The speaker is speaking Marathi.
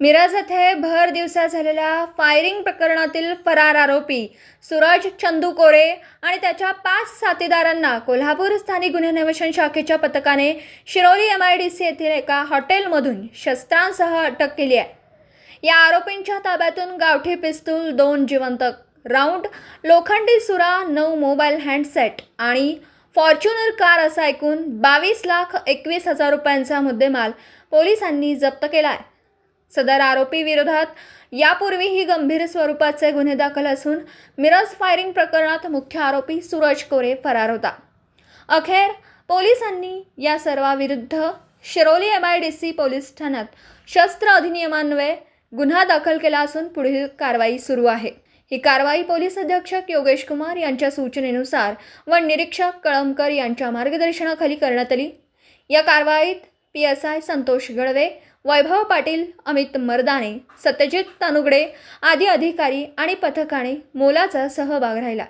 मिरज येथे भर दिवसा झालेल्या फायरिंग प्रकरणातील फरार आरोपी सूरज चंदू कोरे आणि त्याच्या पाच साथीदारांना कोल्हापूर स्थानिक गुन्हे अन्वेषण शाखेच्या पथकाने Shiroli M I D C येथील एका हॉटेलमधून शस्त्रांसह अटक केली आहे. या आरोपींच्या ताब्यातून गावठी पिस्तूल दोन जिवंत राऊंड लोखंडी सुरा नऊ मोबाईल हँडसेट आणि फॉर्च्युनर कार असा एकूण बावीस लाख एकवीस हजार रुपयांचा मुद्देमाल पोलिसांनी जप्त केला आहे. सदर आरोपी विरोधात यापूर्वीही गंभीर स्वरूपाचे गुन्हे दाखल असून मिरज फायरिंग प्रकरणात मुख्य आरोपी सूरज कोरे फरार होता. अखेर पोलिसांनी या सर्वाविरुद्ध Shiroli M I D C police ठाण्यात शस्त्र अधिनियमान्वये गुन्हा दाखल केला असून पुढील कारवाई सुरू आहे. ही कारवाई पोलीस अधीक्षक योगेश कुमार यांच्या सूचनेनुसार व निरीक्षक कळमकर यांच्या मार्गदर्शनाखाली करण्यात आली. या कारवाईत P S I Santosh Galve Vaibhav Patil Amit Mardane Satyajit Tanugade आदी अधिकारी आणि पथकाने मोलाचा सहभाग राहिला.